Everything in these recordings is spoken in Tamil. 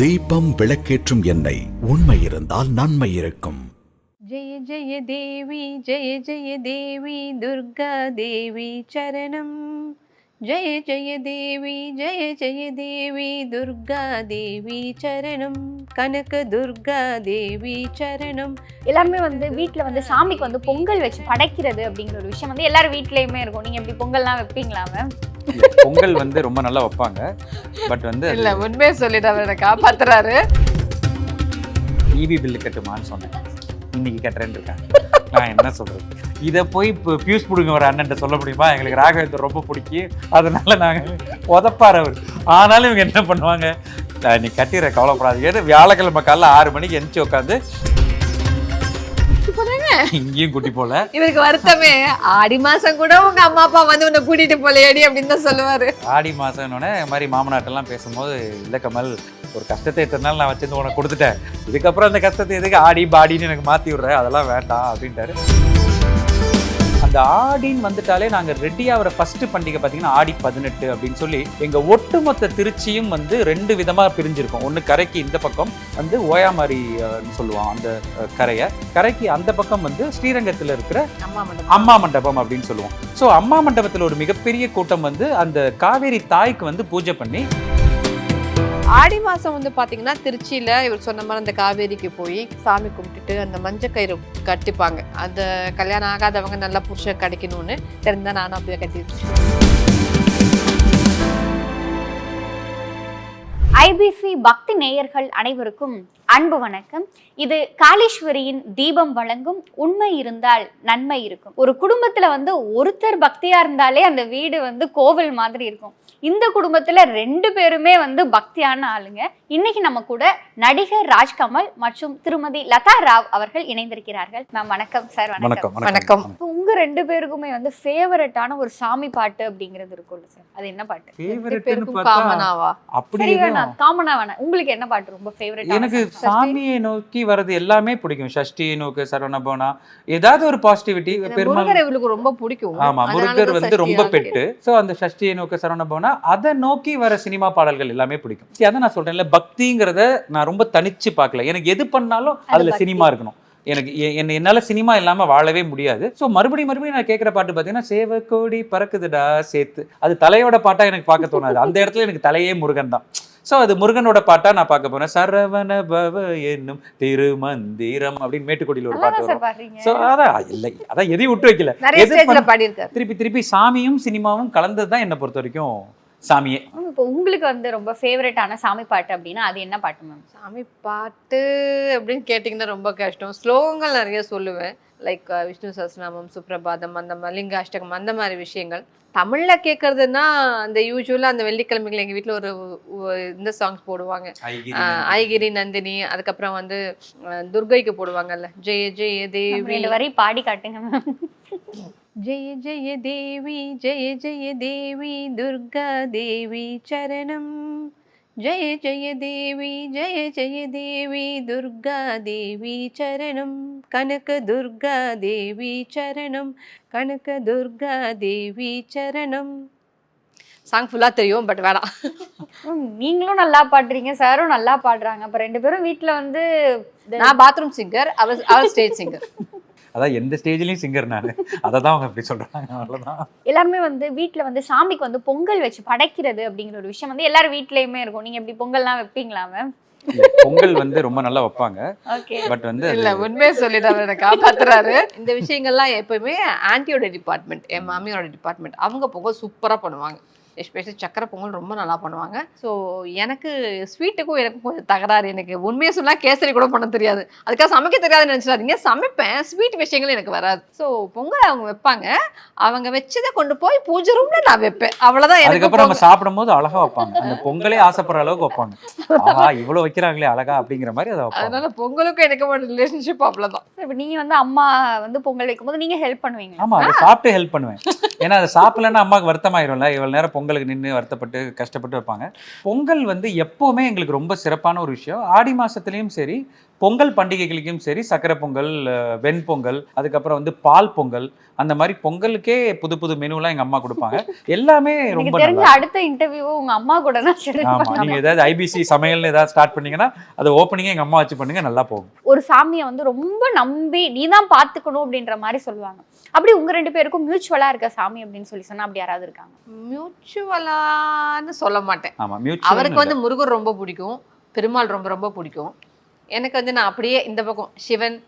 தீபம் விளக்கேற்றும் என்னை. உண்மை இருந்தால் நன்மை இருக்கும். ஜெய ஜெய தேவி ஜெய ஜெய தேவி துர்கா தேவி சரணம். ஜெய ஜெய தேவி ஜெய ஜெய தேவி துர்கா தேவி சரணம். கனக துர்கா தேவி சரணம். எல்லாருமே வந்து வீட்டில் வந்து சாமிக்கு வந்து பொங்கல் வச்சு படைக்கிறது அப்படிங்கிற ஒரு விஷயம் வந்து எல்லாரும் வீட்லேயுமே இருக்கும். நீங்கள் எப்படி பொங்கல்லாம் வைப்பீங்களா மேம் பொங்கல் வந்து ரொம்ப நல்லா வைப்பாங்க. பட் வந்து இல்லை உண்மையை சொல்லிட்டு அவரை காப்பாத்துறாரு. ஈவி பில்லு கட்டுமான்னு சொன்னேன். இன்னைக்கு கட்டுறேன்னு இருக்காங்க நான் என்ன சொல்றது? இதை போய் இப்போ பியூஸ் பிடுங்க ஒரு அண்ணன் சொல்ல முடியுமா? எங்களுக்கு ராகவேந்தர் ரொம்ப பிடிக்கும். அதனால நாங்கள் உதப்பார் அவர். ஆனாலும் இவங்க என்ன பண்ணுவாங்க? நீ கட்டிடுற கவலைப்படாதீங்க. வியாழக்கிழமை காலைல ஆறு மணிக்கு எந்திரிச்சு உட்காந்து இங்கேயும் குட்டி போல. இவருக்கு வருத்தமே. ஆடி மாசம் கூட உங்க அம்மா அப்பா வந்து உன்னை கூட்டிட்டு போலையடி அப்படின்னு தான் சொல்லுவாரு. ஆடி மாதம்னோடனே இது மாதிரி மாமனாட்டெல்லாம் பேசும்போது இல்லை கமல் ஒரு கஷ்டத்தை இத்தனை நாள் நான் வச்சிருந்து உனக்கு கொடுத்துட்டேன். இதுக்கப்புறம் அந்த கஷ்டத்தை எதுக்கு ஆடி பாடின்னு எனக்கு மாற்றி விட்ற? அதெல்லாம் வேண்டாம் அப்படின்ட்டாரு. அந்த ஆடின்னு வந்துட்டாலே நாங்கள் ரெடி ஆகிற ஃபர்ஸ்ட் பண்டிகை பார்த்தீங்கன்னா ஆடி பதினெட்டு அப்படின்னு சொல்லி எங்கள் ஒட்டுமொத்த திருச்சியும் வந்து ரெண்டு விதமாக பிரிஞ்சிருக்கும். ஒன்று கரைக்கு இந்த பக்கம் வந்து ஓயாமாரி அஹ், சொல்லுவான் அந்த கரையை. கரைக்கு அந்த பக்கம் வந்து ஸ்ரீரங்கத்தில் இருக்கிற அம்மா மண்டபம். அப்படின்னு சொல்லுவோம். ஸோ அம்மா மண்டபத்தில் ஒரு மிகப்பெரிய கூட்டம் வந்து அந்த காவேரி தாய்க்கு வந்து பூஜை பண்ணி ஆடி மாதம் வந்து பார்த்தீங்கன்னா திருச்சியில் இவர் சொன்ன மாதிரி அந்த காவேரிக்கு போய் சாமி கும்பிட்டுட்டு அந்த மஞ்சள் கயிறு கட்டிப்பாங்க. அந்த கல்யாணம் ஆகாதவங்க நல்லா புருஷன் கிடைக்கணும்னு தெரிஞ்சால் நானும் அப்படியே கட்டி ஐபிசி பக்தி நேயர்கள் அனைவருக்கும் அன்பு வணக்கம். இது காளீஸ்வரியின் தீபம் வழங்கும் உண்மை இருந்தால் நன்மை இருக்கும். ஒரு குடும்பத்துல வந்து ஒருத்தர் பக்தியா இருந்தாலே அந்த வீடு வந்து கோவில் மாதிரி இருக்கும். இந்த குடும்பத்துல ரெண்டு பேருமே வந்து பக்தியான ஆளுங்க. இன்னைக்கு நம்ம கூட நடிகர் ராஜ்கமல் மற்றும் திருமதி லதா ராவ் அவர்கள் இணைந்திருக்கிறார்கள். மேம் வணக்கம் சார் வணக்கம். வணக்கம். உங்க ரெண்டு பேருக்குமே வந்து ஃபேவரட்டான ஒரு சாமி பாட்டு அப்படிங்கிறது இருக்கும்ல சார் அது என்ன பாட்டு? காமனாவா? காமனா வேணாம் உங்களுக்கு என்ன பாட்டு ரொம்ப ஃபேவரட் எனக்கு சாமியை நோக்கி வர்றது எல்லாமே பிடிக்கும். சஷ்டியை நோக்கு சரவணபவனா ஏதாவது ஒரு பாசிட்டிவிட்டி பெருமாள் இவளுக்கு ரொம்ப பிடிக்கும். ஆமா முருகர் வந்து சஷ்டி ரொம்ப. பெட்டு. சோ அந்த சஷ்டியை நோக்க சரவணபவனா அதை நோக்கி வர சினிமா பாடல்கள் எல்லாமே பிடிக்கும். அதான் நான் சொல்றேன்ல பக்திங்கிறத நான் ரொம்ப தனிச்சு பார்க்கல. எனக்கு எது பண்ணாலும் அதுல. சினிமா இருக்கணும். எனக்கு என்ன என்னால சினிமா இல்லாம வாழவே முடியாது. சோ மறுபடியும் மறுபடியும் நான் கேட்குற பாட்டு பார்த்தீங்கன்னா சேவக்கோடி பறக்குதுடா சேத்து அது தலையோட பாட்டா எனக்கு பார்க்க தோணாது. அந்த இடத்துல எனக்கு தலையே முருகன் தான். சோ அது முருகனோட பாட்டா நான் பார்க்க போறேன். சரவண பவ என்னும் திருமந்திரம் அப்படின்னு மேட்டுக்கொடியில ஒரு பாட்டு வரும். சோ அதான் இல்லை அதான் எதையும் விட்டு வைக்கல. திருப்பி திருப்பி சாமியும் சினிமாவும் கலந்தது தான் என்னை பொறுத்த வரைக்கும் சாமியே இப்போ உங்களுக்கு வந்து ரொம்ப ஃபேவரட்டான சாமி பாட்டு அப்படின்னா அது என்ன பாட்டு மேம் சாமி பாட்டு அப்படின்னு கேட்டிங்கன்னா ரொம்ப கஷ்டம். ஸ்லோகங்கள் நிறைய சொல்லுவேன். லைக் விஷ்ணு சஹஸ்ரநாமம் சுப்ரபாதம் அந்த மாதிரி லிங்காஷ்டகம் அந்த மாதிரி விஷயங்கள். தமிழ்ல கேட்கறதுன்னா அந்த யூஸ்வலாக அந்த வெள்ளிக்கிழமைகள் எங்க வீட்ல ஒரு இந்த சாங்ஸ் போடுவாங்க. ஐகிரி நந்தினி. அதுக்கப்புறம் வந்து துர்கைக்கு போடுவாங்கல்ல. ஜெய ஜெய தேவி. வரி பாடி காட்டுங்க ஜெய ஜெய தேவி ஜெய ஜெய தேவி துர்கா தேவி சரணம். ஜெய ஜெய தேவி ஜெய ஜெய தேவி துர்கா தேவி சரணம். கனக துர்கா தேவி சரணம். கனக துர்கா தேவி சரணம். சாங் ஃபுல்லாக தெரியும் பட் வேணாம். நீங்களும் நல்லா பாடுறீங்க சாரும் நல்லா பாடுறாங்க. அப்ப ரெண்டு பேரும் வீட்ல வந்து நான் பாத்ரூம் சிங்கர் அவர் அவர் ஸ்டேஜ் சிங்கர் அதான் எந்த ஸ்டேஜ்லயும் சிங்கர் நான். அதை தான் அவங்க இப்படி சொல்றாங்க. அவ்வளவுதான். எல்லாருமே வந்து வீட்ல வந்து சாமிக்கு வந்து பொங்கல் வச்சு படைக்கிறது அப்படிங்கிற ஒரு விஷயம் வந்து எல்லாரும் வீட்லயுமே இருக்கும். நீங்க எப்படி பொங்கல்லாம் வைப்பீங்களா மேம் பொங்கல் வந்து ரொம்ப நல்லா வைப்பாங்க. ஓகே பட் வந்து இல்ல உண்மையை சொல்லிட்டு அவர் என்னை காப்பாத்துறாரு. இந்த விஷயங்கள்லாம் எப்பயுமே ஆன்ட்டியோட டிபார்ட்மெண்ட் என் மாமியோட டிபார்ட்மெண்ட் அவங்க பொங்கல் சூப்பரா பண்ணுவாங்க. எஸ்பெஷலி சக்கரை பொங்கல் ரொம்ப நல்லா பண்ணுவாங்க. ஸோ எனக்கு ஸ்வீட்டுக்கும் எனக்கும் கொஞ்சம் தகராறு. எனக்கு உண்மையை சொன்னா கேசரி கூட பண்ண தெரியாது. அதுக்காக சமைக்க தெரியாதுன்னு நினச்சிடாதீங்க. சமைப்பேன். ஸ்வீட் விஷயங்கள் எனக்கு வராது. ஸோ பொங்கல் அவங்க வைப்பாங்க. அவங்க வச்சதை கொண்டு போய் பூஜை ரூம்ல நான் வைப்பேன். அவ்வளவுதான் எனக்கு அதுக்கப்புறம் நம்ம. சாப்பிடும் போது அழகா வைப்பாங்க. அந்த பொங்கலே ஆசைப்படுற அளவுக்கு வைப்பாங்க. ஆஹா இவ்வளவு வைக்கிறாங்களே அழகா அப்படிங்கிற மாதிரி அதை அதனால பொங்கலுக்கும் எனக்கு ரிலேஷன்ஷிப் அவ்வளவுதான். இப்ப நீங்க வந்து அம்மா வந்து பொங்கல் வைக்கும்போது நீங்க ஹெல்ப் பண்ணுவீங்க ஆமா அதை சாப்பிட்டு ஹெல்ப் பண்ணுவேன். ஏன்னா அதை சாப்பிடலன்னா அம்மாவுக்கு வருத்தமாயிரும்ல. இவ்வளவு நேரம் பொங்கல் பொங்கலுக்கு நின்று வருத்தப்பட்டு கஷ்டப்பட்டு வைப்பாங்க. பொங்கல் வந்து எப்போவுமே எங்களுக்கு ரொம்ப சிறப்பான ஒரு விஷயம். ஆடி மாசத்துலயும் சரி பொங்கல் பண்டிகைகளுக்கும் சரி சக்கரை பொங்கல் வெண்பொங்கல் அதுக்கப்புறம் வந்து பால் பொங்கல் அந்த மாதிரி பொங்கலுக்கே புது புது மெனுலாம் எங்க அம்மா கொடுப்பாங்க. எல்லாமே ரொம்ப தெரிஞ்ச அடுத்த இன்டர்வியூ உங்க அம்மா கூட தான் schedule ஆமா பண்ணணும். நீங்க ஏதாவது ஐபிசி சமையல்னு ஏதாவது ஸ்டார்ட் பண்ணீங்கன்னா அது ஓப்பனிங்கே எங்க அம்மா வச்சு பண்ணுங்க நல்லா போகும். ஒரு சாமியை வந்து ரொம்ப நம்பி நீ தான் பாத்துக்கணும் அப்படின்ற மாதிரி சொல்லுவாங்க. அப்படி உங்க ரெண்டு பேருக்கும் மியூச்சுவலா இருக்க சாமி அப்படின்னு சொல்லி சொன்னா அப்படி யாராவது இருக்காங்க? மியூச்சுவலான்னு சொல்ல மாட்டேன். ஆமா மியூச்சுவல் அவருக்கு வந்து முருகர் ரொம்ப பிடிக்கும் பெருமாள் ரொம்ப ரொம்ப பிடிக்கும். எனக்கு வந்து நான் அப்படியே இந்த பக்கம் சிவன்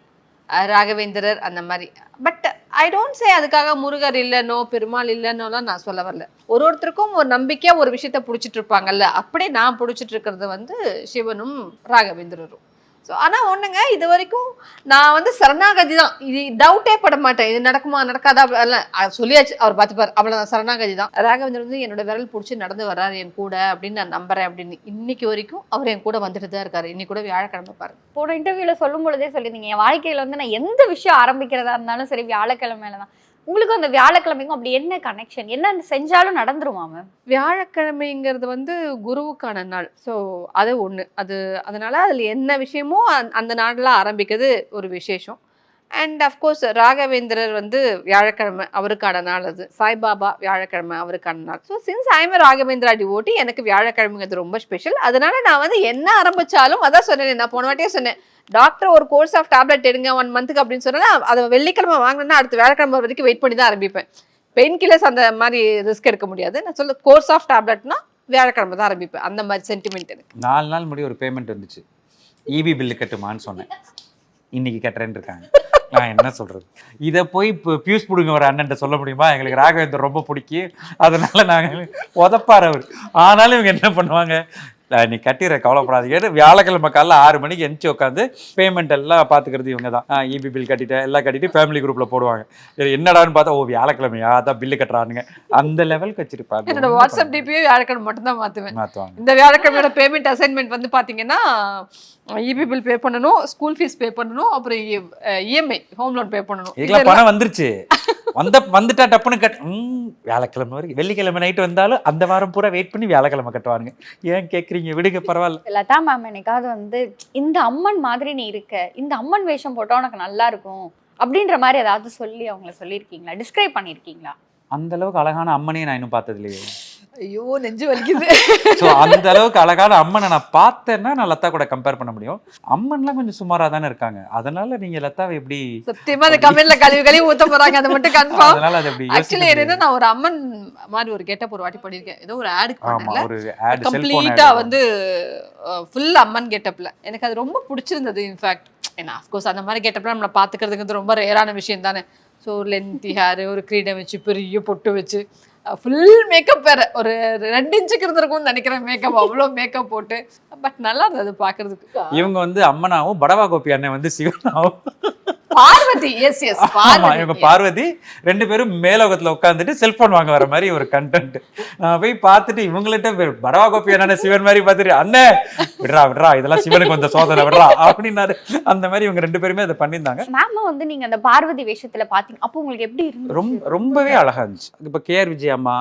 ராகவேந்திரர் அந்த மாதிரி. பட் ஐ டோன்ட் சே அதுக்காக முருகர் இல்லைனோ பெருமாள் இல்லைன்னோலாம் நான் சொல்ல வரல. ஒரு ஒருத்தருக்கும் ஒரு நம்பிக்கையா ஒரு விஷயத்த பிடிச்சிட்டு இருப்பாங்கல்ல அப்படியே நான் பிடிச்சிட்டு இருக்கிறது வந்து சிவனும் ராகவேந்திரரும். ஸோ ஆனால் ஒன்றுங்க இது வரைக்கும் நான் வந்து சரணாகதி தான். இது டவுட்டே பட மாட்டேன். இது நடக்குமா நடக்காதா அல்ல சொல்லியாச்சு. அவர் பார்த்துப்பார் அவ்வளோதான் சரணாகதி தான். ராகவேந்தர் வந்து என்னோட விரல் பிடிச்சி நடந்து வர்றாரு என் கூட அப்படின்னு நான் நம்புறேன் அப்படின்னு. இன்னைக்கு வரைக்கும் அவர் என் கூட வந்துட்டு தான் இருக்காரு. இன்னைக்கு கூட வியாழக்கிழமை பாருங்க. போன இன்டர்வியூல சொல்லும் பொழுதே சொல்லியிருந்தீங்க என் வாழ்க்கையில் வந்து நான் எந்த விஷயம் ஆரம்பிக்கிறதா இருந்தாலும் சரி வியாழக்கிழமையில தான் உங்களுக்கு அந்த வியாழக்கிழமைக்கும் அப்படி என்ன கனெக்ஷன் என்ன செஞ்சாலும் நடந்துருமா மேம் வியாழக்கிழமைங்கிறது வந்து குருவுக்கான நாள். ஸோ அது ஒன்று அது அதனால அதில் என்ன விஷயமோ அந்த- அந்த நாளில் ஆரம்பிக்கிறது ஒரு விசேஷம். அண்ட் அஃப்கோர்ஸ் ராகவேந்திரர் வந்து வியாழக்கிழமை அவருக்கான நாள் அது. சாய்பாபா வியாழக்கிழமை அவருக்கான நாள். So since I'm Raghavendra devotee எனக்கு வியாழக்கிழமைங்கிறது ரொம்ப ஸ்பெஷல் அதனால நான் வந்து என்ன ஆரம்பிச்சாலும் அதான் சொன்னேன் நான் போன வாட்டியே சொன்னேன். டாக்டர் ஒரு கோர்ஸ் ஆஃப் டேப்லெட் எடுங்க ஒன் மந்த்துக்கு அப்படின்னு சொன்னால் அதை வெள்ளிக்கிழமை வாங்கினா அடுத்த வியாழக்கிழமை வரைக்கும் வெயிட் பண்ணி தான் ஆரம்பிப்பேன். பெயின் கில்லர்ஸ் அந்த மாதிரி ரிஸ்க் எடுக்க முடியாது. நான் சொல்ல கோர்ஸ் ஆஃப் டேப்லெட்னா வியாழக்கிழமை தான் ஆரம்பிப்பேன். அந்த மாதிரி சென்டிமெண்ட் எனக்கு. நாலு நாள் முடி ஒரு பேமெண்ட் வந்துச்சு இபி பில்லு கட்டுமான்னு சொன்னேன். இன்னைக்கு கட்டுறேன்னு இருக்காங்க. நான் என்ன சொல்றது? இதை போய் இப்போ பியூஸ் பிடுங்க ஒரு அண்ணன் சொல்ல முடியுமா? எங்களுக்கு ராகவேந்தர் ரொம்ப பிடிக்கும். அதனால நாங்கள் உதப்பார் அவர். ஆனாலும் இவங்க என்ன பண்ணுவாங்க? நீ கட்டிடுற கவலைப்படாதீங்க வியாழக்கிழமை காலைல ஆறு மணிக்கு எந்திச்சு உட்காந்து பேமெண்ட் எல்லாம் பார்த்துக்கிறது இவங்க தான் இபி பில் கட்டிட்டேன் எல்லாம் கட்டிட்டு ஃபேமிலி குரூப்ல போடுவாங்க. என்னடான்னு பார்த்தா ஓ வியாழக்கிழமையா? அதான் பில்லு கட்டுறானுங்க. அந்த லெவலுக்கு வச்சிருப்பாங்க என்னோட வாட்ஸ்அப் டிபியே வியாழக்கிழமை மட்டும் தான் மாற்றுவேன் மாற்றுவாங்க இந்த வியாழக்கிழமையோட பேமெண்ட் அசைன்மெண்ட் வந்து பார்த்தீங்கன்னா இபி பில் பே பண்ணணும் ஸ்கூல் ஃபீஸ் பே பண்ணணும் அப்புறம் இஎம்ஐ ஹோம் லோன் பே பண்ணணும். இதுக்கெல்லாம் பணம் வந்துருச்சு. வந்த வந்துட்டா டப்புன்னு கட் ம் வியாழக்கிழமை வரைக்கும் வெள்ளிக்கிழமை நைட்டு வந்தாலும் அந்த வாரம் பூரா வெயிட் பண்ணி வியாழக்கிழமை கட்டுவானுங்க. ஏன் கேட்குறீங்க விடுங்க பரவாயில்ல. லதா மேம் என்னைக்காவது வந்து இந்த அம்மன் மாதிரி நீ இருக்க இந்த அம்மன் வேஷம் போட்டா உனக்கு நல்லா இருக்கும் அப்படின்ற மாதிரி ஏதாவது சொல்லி அவங்கள சொல்லியிருக்கீங்களா? டிஸ்கிரைப் பண்ணியிருக்கீங்களா? அந்த அளவுக்கு அழகான அம்மனையே நான் இன்னும் பார்த்தது இல்லையே ஐயோ நெஞ்சு வலிக்குது. ஸோ அந்த அளவுக்கு அழகான அம்மனை நான் பார்த்தேன்னா நான் லதா கூட கம்பேர் பண்ண முடியும். அம்மன்லாம் கொஞ்சம் சுமாரா தானே இருக்காங்க. அதனால நீங்க லதாவை எப்படி சத்தியமா அந்த கமெண்ட்ல கழுவி கழுவி ஊத்த போறாங்க. அதை மட்டும் கன்ஃபார்ம் அதனால அது எப்படி ஆக்சுவலி என்னன்னா நான் ஒரு அம்மன் மாதிரி ஒரு கெட்டப் ஒரு வாட்டி பண்ணியிருக்கேன் ஏதோ ஒரு ஆடுக்கு பண்ணல ஒரு ஆட் கம்ப்ளீட்டா வந்து ஃபுல் அம்மன் கெட்டப்ல எனக்கு அது ரொம்ப பிடிச்சிருந்தது இன்ஃபேக்ட் ஏன்னா அஃப்கோர்ஸ் அந்த மாதிரி கெட்டப்ல நம்மளை பார்த்துக்கிறதுக்கு ரொம்ப ரேரான விஷயம் தானே. ஸோ லென்த்தி ஹேர் ஒரு கிரீடம் வச்சு பெரிய பொட்டு வச்சு. ஃபுல் மேக்கப் வேற. ஒரு ரெண்டு இன்ச்சுக்கு இருந்திருக்கும்னு நினைக்கிறேன் மேக்கப் அவ்வளோ மேக்கப் போட்டு. பட் நல்லா இருந்தது பார்க்கறதுக்கு இவங்க வந்து அம்மனாவும் படவா கோபி அண்ணன் வந்து சிவனாவும். பார்வதி. எஸ் எஸ் இவங்க பார்வதி. ரெண்டு பேரும் மேலோகத்துல உட்காந்துட்டு செல்போன் வாங்க வர மாதிரி ஒரு கண்டென்ட் நான் போய் பார்த்துட்டு இவங்கள்ட்ட படவா கோபி என்ன சிவன் மாதிரி பார்த்துட்டு அண்ணே விடுறா விடுறா இதெல்லாம் சிவனுக்கு வந்த சோதனை விடுறா அப்படின்னாரு. அந்த மாதிரி இவங்க ரெண்டு பேருமே அதை பண்ணியிருந்தாங்க. மேம் வந்து நீங்க அந்த பார்வதி வேஷத்துல பாத்தீங்க அப்போ உங்களுக்கு எப்படி ரொம்ப ரொம்பவே அழகா இருந்துச்சு. இப்போ கேஆர் விஜய் அம்மா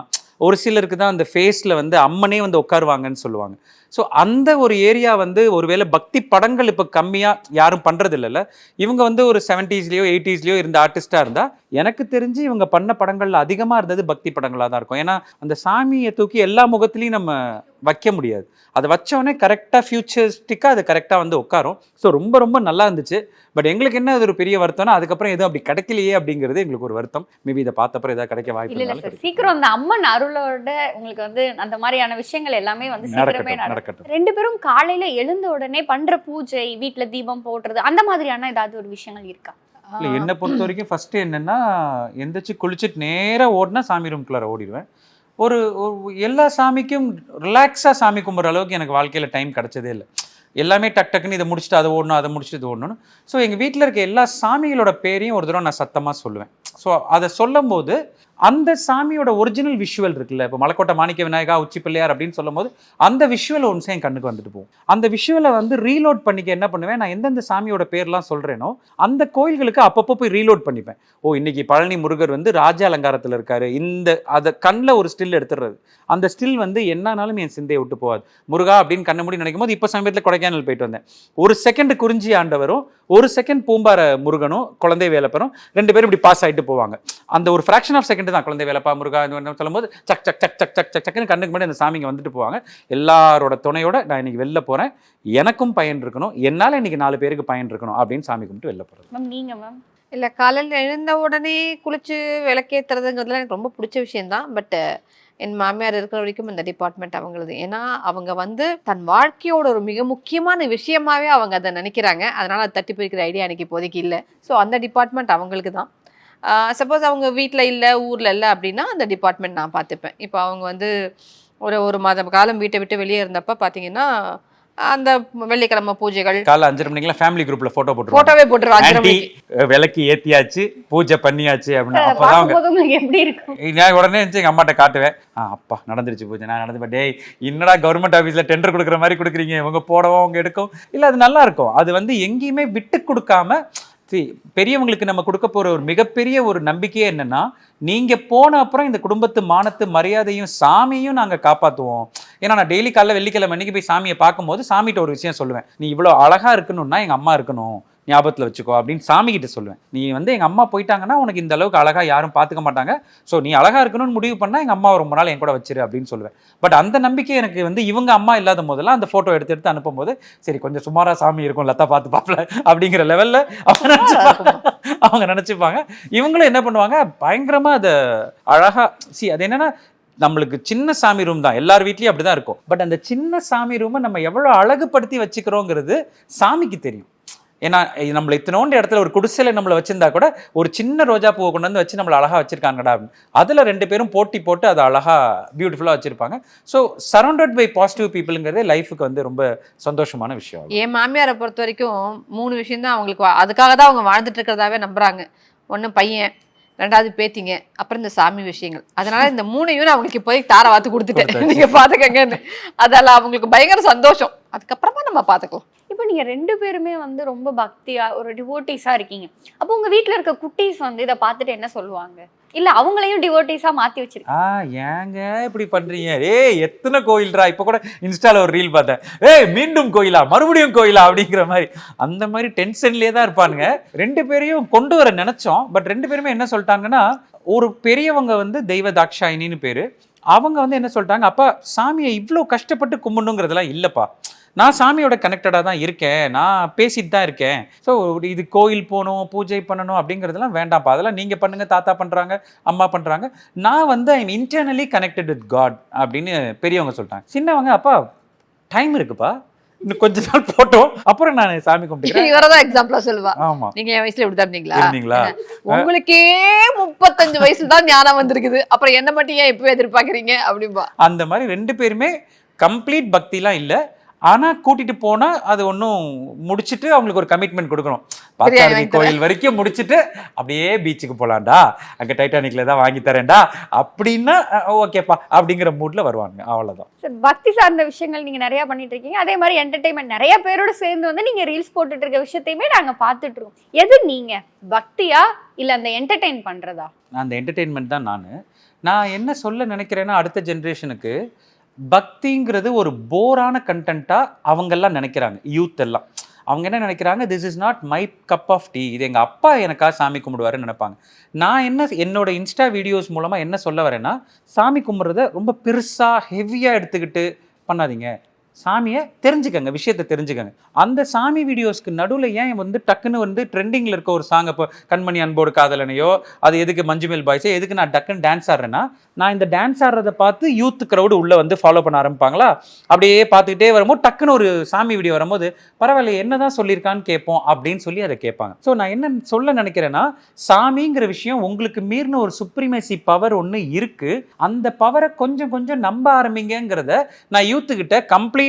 ஒரு சிலருக்கு தான் அந்த ஃபேஸில் வந்து அம்மனே வந்து உட்காருவாங்கன்னு சொல்லுவாங்க. ஸோ அந்த ஒரு ஏரியா வந்து ஒருவேளை பக்தி படங்கள் இப்போ கம்மியாக யாரும் பண்ணுறது இல்லைல்ல இவங்க வந்து ஒரு செவன்ட்டீஸ்லேயோ எயிட்டிஸ்லேயோ இருந்த ஆர்டிஸ்டாக இருந்தால் எனக்கு தெரிஞ்சு இவங்க பண்ண படங்கள்ல அதிகமாக இருந்தது பக்தி படங்களாக தான் இருக்கும். ஏன்னா அந்த சாமியை தூக்கி எல்லா முகத்துலையும் நம்ம வைக்க முடியாது. அதை வச்சோடனே கரெக்டாக ஃபியூச்சரிஸ்டிக்காக அது கரெக்டாக வந்து உட்காரும். ஸோ ரொம்ப ரொம்ப நல்லா இருந்துச்சு. பட் எங்களுக்கு என்ன அது ஒரு பெரிய வருத்தம்னா அதுக்கப்புறம் எதுவும் அப்படி கிடைக்கலையே அப்படிங்கிறது எங்களுக்கு ஒரு வருத்தம். மேபி இதை பார்த்தப்பறம் ஏதாவது கிடைக்க வாய்ப்பு இல்ல சீக்கிரம் அந்த அம்மன் அருளோட உங்களுக்கு வந்து அந்த மாதிரியான விஷயங்கள் எல்லாமே வந்து சீக்கிரமே நடக்கும் நடக்கட்டும் ரெண்டு பேரும் காலையில எழுந்த உடனே பண்ற பூஜை வீட்ல தீபம் போடுறது அந்த மாதிரியான ஏதாவது ஒரு விஷயங்கள் இருக்கா? இல்லை என்னை பொறுத்த வரைக்கும் ஃபர்ஸ்ட் என்னன்னா எந்திரிச்சு குளிச்சுட்டு நேரா ஓடினா சாமி ரூம்குள்ளார ஓடிடுவேன். ஒரு ஒரு எல்லா சாமிக்கும் ரிலாக்ஸாக சாமி கும்பிட்ற அளவுக்கு எனக்கு வாழ்க்கையில் டைம் கிடைச்சதே இல்லை. எல்லாமே டக் டக்குன்னு இதை முடிச்சுட்டு அதை ஓடணும் அதை முடிச்சுட்டு இது ஓடணும் ஸோ எங்கள் வீட்டில் இருக்க எல்லா சாமிகளோட பேரையும் ஒரு தடவை நான் சத்தமாக சொல்லுவேன். ஸோ அதை சொல்லும்போது அந்த சாமியோட ஒரிஜினல் விஷுவல் இருக்குல்ல இப்போ மலைக்கோட்டை மாணிக்க விநாயகா உச்சி பிள்ளையார் அப்படின்னு சொல்லும்போது அந்த விஷுவல் ஒன்ஸ் என் கண்ணுக்கு வந்துட்டு போகும். அந்த விஷுவலை வந்து ரீலோட் பண்ணிக்க என்ன பண்ணுவேன் நான் எந்தெந்த சாமியோட பேர்லாம் சொல்கிறேனோ அந்த கோயில்களுக்கு அப்பப்போ போய் ரீலோட் பண்ணிப்பேன். ஓ இன்னைக்கு பழனி முருகர் வந்து ராஜ அலங்காரத்தில் இருக்காரு. இந்த அதை கண்ணில் ஒரு ஸ்டில் எடுத்துடுறது அந்த ஸ்டில் வந்து என்னானாலும் என் சிந்தையை விட்டு போகாது. முருகா அப்படின்னு கண்ண முடி நினைக்கும் போது இப்போ சமயத்தில் கொடைக்கானல் போயிட்டு வந்தேன். ஒரு செகண்ட் குறிஞ்சி ஆண்டவரும் ஒரு செகண்ட் பூம்பார முருகனும் குழந்தை வேலப்பரும் ரெண்டு பேரும் இப்படி பாஸ் ஆகிட்டு போவாங்க. அந்த ஒரு ஃப்ராக்ஷன் ஆஃப் செகண்ட் தான். குழந்தை வேலைப்பா முருகா இந்த சொல்லும்போது சக் சக் சக் சக் சக் சக் சக்குன்னு கண்ணுக்கு முன்னாடி அந்த சாமிங்க வந்துட்டு போவாங்க. எல்லாரோட துணையோட நான் இன்னைக்கு வெளில போகிறேன் எனக்கும் பயன் இருக்கணும். என்னால் இன்னைக்கு நாலு பேருக்கு பயன் இருக்கணும் அப்படின்னு சாமி கும்பிட்டு வெளில போகிறது மேம் நீங்க மேம்? இல்லை காலையில் எழுந்த உடனே குளிச்சு விளக்கேற்றுறதுங்கிறதுலாம் எனக்கு ரொம்ப பிடிச்ச விஷயம்தான் பட் என் மாமியார் இருக்கிற வரைக்கும் இந்த டிபார்ட்மெண்ட் அவங்களது. ஏன்னா அவங்க வந்து தன் வாழ்க்கையோட ஒரு மிக முக்கியமான விஷயமாவே அவங்க அதை நினைக்கிறாங்க. அதனால அதை தட்டி பிரிக்கிற ஐடியா எனக்கு இப்போதைக்கு இல்லை. ஸோ அந்த டிபார்ட்மெண்ட் அவங்களுக்கு தான். சப்போஸ் அவங்க வீட்டில் இல்லை ஊரில் இல்லை அப்படின்னா அந்த டிபார்ட்மெண்ட் நான் பார்த்துப்பேன். இப்போ அவங்க வந்து ஒரு ஒரு மாதம் காலம் வீட்டை விட்டு வெளியே இருந்தப்ப பார்த்தீங்கன்னா அந்த வெள்ளிக்கிழமை பூஜைகள் காலைல அஞ்சரை மணிக்கெல்லாம் ஃபேமிலி குரூப்ல போட்டோ போட்டுருவாங்க. ஃபோட்டோவே போட்டுருவாங்க மணிக்கு. விளக்கு ஏத்தியாச்சு பூஜை பண்ணியாச்சு அப்படின்னு அப்பதான் எப்படி இருக்கும்? நான் உடனே இருந்துச்சு எங்க அம்மாட்ட காட்டுவேன். ஆ அப்பா நடந்துருச்சு பூஜை. நான் நடந்து டேய் என்னடா கவர்மெண்ட் ஆஃபீஸ்ல டெண்டர் கொடுக்குற மாதிரி கொடுக்குறீங்க? இவங்க போடவும் அவங்க எடுக்கும்? இல்ல அது நல்லா இருக்கும். அது வந்து எங்கேயுமே விட்டு கொடுக்காம see, பெரியவங்களுக்கு நம்ம கொடுக்க போகிற ஒரு மிகப்பெரிய ஒரு நம்பிக்கையே என்னென்னா நீங்கள் போன அப்புறம் இந்த குடும்பத்து மானத்து மரியாதையும் சாமியும் நாங்கள் காப்பாற்றுவோம் ஏன்னா நான் டெய்லி காலைல வெள்ளிக்கிழமை அன்னைக்கு போய் சாமியை பார்க்கும்போது சாமிகிட்ட ஒரு விஷயம் சொல்லுவேன். நீ இவ்வளோ அழகாக இருக்கணும்னா எங்கள் அம்மா இருக்கணும். ஞாபகத்தில் வச்சுக்கோ அப்படின்னு சாமி கிட்ட சொல்லுவேன். நீ வந்து எங்கள் அம்மா போயிட்டாங்கன்னா உனக்கு இந்த அளவுக்கு அழகா யாரும் பார்த்துக்க மாட்டாங்க. ஸோ நீ அழகா இருக்கணும்னு முடிவு பண்ணா எங்கள் அம்மா ரொம்ப நாள் என் கூட வச்சிரு அப்படின்னு சொல்லுவேன். பட் அந்த நம்பிக்கை எனக்கு வந்து இவங்க அம்மா இல்லாத போதெல்லாம் அந்த ஃபோட்டோ எடுத்து எடுத்து அனுப்பும்போது சரி கொஞ்சம் சுமாரா சாமி இருக்கும் லத்தா பார்த்து பார்ப்பல அப்படிங்கிற லெவலில் அவங்க நினச்சிப்பாங்க. அவங்க நினச்சிப்பாங்க. இவங்களும் என்ன பண்ணுவாங்க? பயங்கரமா அதை அழகா சி அது என்னன்னா நம்மளுக்கு சின்ன சாமி ரூம் தான். எல்லார் வீட்லயும் அப்படிதான் இருக்கும். பட் அந்த சின்ன சாமி ரூமை நம்ம எவ்வளவு அழகுபடுத்தி வச்சுக்கிறோங்கிறது சாமிக்கு தெரியும். ஏன்னா நம்மளை இத்தனோண்டு இடத்துல ஒரு குடிசையில் நம்மளை வச்சிருந்தா கூட ஒரு சின்ன ரோஜா பூவை கொண்டு வந்து வச்சு நம்மள அழகா வச்சிருக்காங்கடா அப்படின்னு. அதில் ரெண்டு பேரும் போட்டி போட்டு அதை அழகாக பியூட்டிஃபுல்லாக வச்சுருப்பாங்க. ஸோ சரௌண்டட் பை பாசிட்டிவ் பீப்புளுங்கிறதே லைஃபுக்கு வந்து ரொம்ப சந்தோஷமான விஷயம் என் மாமியாரை பொறுத்த வரைக்கும் மூணு விஷயம் தான் அவங்களுக்கு வா- அதுக்காக தான் அவங்க வாழ்ந்துட்டு இருக்கிறதாவே நம்புறாங்க. ஒன்று பையன் ரெண்டாவது பேத்திங்க அப்புறம் இந்த சாமி விஷயங்கள். அதனால இந்த மூணையும் நான் அவங்களுக்கு இப்போதைக்கு தார வாத்து கொடுத்துட்டேன். நீங்க பாத்துக்கங்கன்னு. அதெல்லாம் அவங்களுக்கு பயங்கர சந்தோஷம். அதுக்கப்புறமா நம்ம பாத்துக்கலாம். இப்போ நீங்க ரெண்டு பேருமே வந்து ரொம்ப பக்தியா ஒரு டிவோட்டிஸா இருக்கீங்க. அப்போ உங்க வீட்ல இருக்க குட்டீஸ் வந்து இதை பார்த்துட்டு என்ன சொல்லுவாங்க? இல்ல அவங்களையும் டிவோட்டிஸா மாத்தி வச்சிருக்கீங்க ஆ ஏங்க இப்படி பண்றீங்க? ஏய் எத்தனை கோயில்ரா? இப்போ கூட இன்ஸ்டால ஒரு ரீல் பார்த்தேன். ஏய் மீண்டும் கோயிலா? மறுபடியும் கோயிலா? அப்படிங்கிற மாதிரி. அந்த மாதிரி டென்ஷன்லயே தான் இருப்பானுங்க. ரெண்டு பேரையும் கொண்டு வர நினைச்சோம். பட் ரெண்டு பேருமே என்ன சொல்லிட்டாங்கன்னா ஒரு பெரியவங்க வந்து தெய்வ தாக்ஷாயினின்னு பேரு. அவங்க வந்து என்ன சொல்லிட்டாங்க அப்பா சாமியை இவ்வளோ கஷ்டப்பட்டு கும்பிடணுங்கிறதெல்லாம் இல்லைப்பா. நான் சாமியோட கனெக்டடாக தான் இருக்கேன். நான் பேசிட்டு தான் இருக்கேன். ஸோ இது கோயில் போகணும் பூஜை பண்ணணும் அப்படிங்கிறதெல்லாம் வேண்டாம்ப்பா. அதெல்லாம் நீங்கள் பண்ணுங்க தாத்தா பண்ணுறாங்க அம்மா பண்ணுறாங்க நான் வந்து I'm internally connected with God அப்படின்னு பெரியவங்க சொல்லிட்டாங்க. சின்னவங்க அப்பா டைம் இருக்குப்பா. இன்னும் கொஞ்ச நாள் போட்டோம். அப்புறம் நான் சாமி கும்பிட்டுக்கிறேன். இவரதான் எக்ஸாம்பிளா சொல்லுவா. ஆமா. நீங்க என் வயசுல இப்படி தான் இருந்தீங்களா? இருந்தீங்களா உங்களுக்கே முப்பத்தஞ்சு வயசுல தான் ஞானம் வந்திருக்குது. அப்புறம் என்ன மட்டும் ஏன் இப்பவே எதிர்பார்க்கறீங்க அப்படிம்பா. அந்த மாதிரி ரெண்டு பேருமே கம்ப்ளீட் பக்திலாம் இல்லை. ஆனா கூட்டிட்டு போனா அது ஒன்றும் முடிச்சிட்டு அவங்களுக்கு ஒரு கமிட்மெண்ட் கொடுக்கணும். வாங்கி கோயில் வரைக்கும் முடிச்சிட்டு அப்படியே பீச்சுக்கு போலாம்டா. அங்க டைட்டானிக்ல தான் வாங்கி தரேன்டா. அப்படின்னா ஓகேப்பா அப்படிங்கிற மூட்ல வருவாங்க அவ்வளவுதான். சார் பக்தி சார்ந்த விஷயங்கள் நீங்க நிறைய பண்ணிட்டு இருக்கீங்க. அதே மாதிரி என்டர்டைன்மெண்ட் நிறைய பேரோட சேர்ந்து வந்து நீங்க ரீல்ஸ் போட்டுட்டு இருக்க விஷயத்தையுமே நாங்க பார்த்துட்டு இருக்கோம். எது நீங்க? பக்தியா இல்ல அந்த என்டர்டைன் பண்றதா? அந்த என்டர்டெயின்மெண்ட் தான் நான். நான் என்ன சொல்ல நினைக்கிறேன்னா அடுத்த ஜென்ரேஷனுக்கு பக்திங்கிறது ஒரு போரான கண்டென்ட்டாக அவங்கெல்லாம் நினைக்கிறாங்க யூத் எல்லாம். அவங்க என்ன நினைக்கிறாங்க? This is not my cup of tea இது எங்கள் அப்பா எனக்காக சாமி கும்பிடுவாருன்னு நினைப்பாங்க. நான் என்ன என்னோட இன்ஸ்டா வீடியோஸ் மூலமாக என்ன சொல்ல வரேன்னா சாமி கும்பிட்றத ரொம்ப பெருசாக ஹெவியாக எடுத்துக்கிட்டு பண்ணாதீங்க. சாமியை தெரிஞ்சுக்கங்க விஷயத்தை தெரிஞ்சுக்கங்க. அந்த சாமி வீடியோஸ்க்கு நடுவில் ஏன் வந்து டக்குன்னு வந்து ட்ரெண்டிங்கில் இருக்க ஒரு சாங் இப்போ கண்மணி அன்போடு காதலனையோ அது எதுக்கு மஞ்சுமேல் பாய்ஸோ எதுக்கு நான் டக்குன்னு டான்ஸ் ஆடுறேன்னா நான் இந்த டான்ஸ் ஆடுறதை பார்த்து யூத் க்ரௌடு உள்ளே வந்து ஃபாலோ பண்ண ஆரம்பிப்பாங்களா? அப்படியே பார்த்துக்கிட்டே வரும்போது டக்குன்னு ஒரு சாமி வீடியோ வரும்போது பரவாயில்ல என்னதான் சொல்லியிருக்கான்னு கேட்போம் அப்படின்னு சொல்லி அதை கேட்பாங்க. ஸோ நான் என்ன சொல்ல நினைக்கிறேன்னா சாமிங்கிற விஷயம் உங்களுக்கு மீறின ஒரு சுப்ரிமேசி பவர் ஒன்று இருக்குது அந்த பவரை கொஞ்சம் கொஞ்சம் நம்ப ஆரம்பிங்கிறத நான் யூத்துக்கிட்ட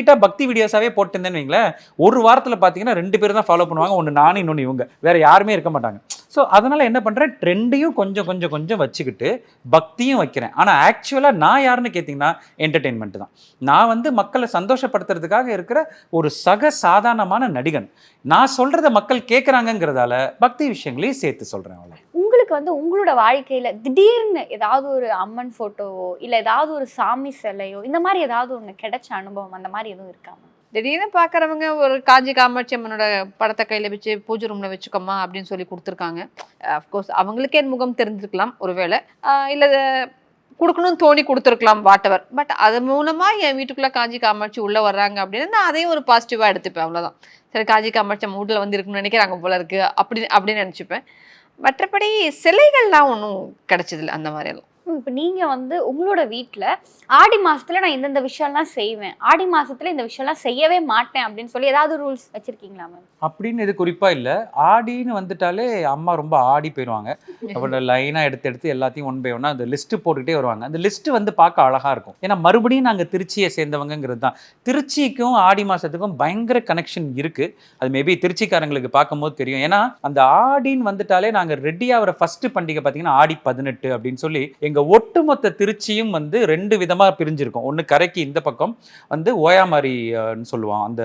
கம்ப்ளீட்டாக பக்தி வீடியோஸாவே போட்டிருந்தேன்னு வைங்களேன் ஒரு வாரத்தில் பார்த்தீங்கன்னா ரெண்டு பேரும் தான் ஃபாலோ பண்ணுவாங்க ஒன்று நானும் இன்னொன்று இவங்க. வேற யாருமே இருக்க மாட்டாங்க. ஸோ அதனால் என்ன பண்ணுறேன் ட்ரெண்டையும் கொஞ்சம் கொஞ்சம் கொஞ்சம் வச்சுக்கிட்டு பக்தியும் வைக்கிறேன். ஆனால் ஆக்சுவலாக நான் யாருன்னு கேட்டிங்கன்னா என்டர்டெயின்மெண்ட் தான். நான் வந்து மக்களை சந்தோஷப்படுத்துறதுக்காக இருக்கிற ஒரு சக சாதாரணமான நடிகன். நான் சொல்கிறத மக்கள் கேட்குறாங்கங்கிறதால பக்தி விஷயங்களையும் சேர்த்து சொல்கிறேன் அவ்வளோ உங்களுக்கு வந்து உங்களோட வாழ்க்கையில திடீர்னு ஏதாவது ஒரு அம்மன் போட்டோவோ இல்ல ஏதாவது ஒரு சாமி சிலையோ இந்த மாதிரி ஏதாவது ஒண்ணு கிடைச்ச அனுபவம் அந்த மாதிரி எதுவும் இருக்காம திடீர்னு பார்க்குறவங்க ஒரு காஞ்சி காமாட்சி அம்மனோட படத்தை கையில் வச்சு பூஜை ரூமில் வச்சுக்கோமா அப்படின்னு சொல்லி கொடுத்துருக்காங்க. அஃப்கோர்ஸ் அவங்களுக்கே முகம் தெரிஞ்சிருக்கலாம் ஒருவேளை. இல்லை கொடுக்கணும்னு தோணி கொடுத்துருக்கலாம் வாட்டவர் பட் அது மூலமாக என் வீட்டுக்குள்ளே காஞ்சி காமாட்சி உள்ளே வர்றாங்க அப்படின்னு நான் அதையும் ஒரு பாசிட்டிவாக எடுத்துப்பேன் அவ்வளோதான் சரி காஞ்சி காமாட்சி நம்ம வீட்டில் வந்து இருக்குன்னு நினைக்கிறாங்க போல இருக்கு அப்படி அப்படின்னு நினச்சிப்பேன். மற்றபடி சிலைகள்லாம் ஒன்றும் கிடச்சதில்ல அந்த மாதிரியெல்லாம். இப்போ நீங்க வந்து உங்களோட வீட்ல ஆடி மாசத்துல நான் இந்தந்த விஷயம்லாம் செய்வேன். ஆடி மாசத்துல இந்த விஷயம்லாம் செய்யவே மாட்டேன் அப்படின்னு சொல்லி ஏதாவது ரூல்ஸ் வச்சிருக்கீங்களா மேம் அப்படின்னு இது குறிப்பாக இல்லை. ஆடின்னு வந்துட்டாலே அம்மா ரொம்ப ஆடி போயிடுவாங்க அவரோட லைனாக எடுத்து எடுத்து எல்லாத்தையும் ஒன் பை ஒன்னாக அந்த லிஸ்ட்டு போட்டுக்கிட்டே வருவாங்க. அந்த லிஸ்ட்டு வந்து பார்க்க அழகாக இருக்கும். ஏன்னா மறுபடியும் நாங்கள் திருச்சியை சேர்ந்தவங்கங்கிறது தான். திருச்சிக்கும் ஆடி மாதத்துக்கும் பயங்கர கனெக்ஷன் இருக்குது அது மேபி திருச்சிக்காரங்களுக்கு பார்க்கும்போது தெரியும். ஏன்னா அந்த ஆடின்னு வந்துட்டாலே நாங்கள் ரெடி ஆகிற ஃபஸ்ட்டு பண்டிகை பார்த்தீங்கன்னா ஆடி பதினெட்டு அப்படின்னு சொல்லி எங்கள் ஒட்டுமொத்த திருச்சியும் வந்து ரெண்டு விதமாக பிரிஞ்சிருக்கும். ஒன்று கரைக்கு இந்த பக்கம் வந்து ஓயாமாரின்னு சொல்லுவோம் அந்த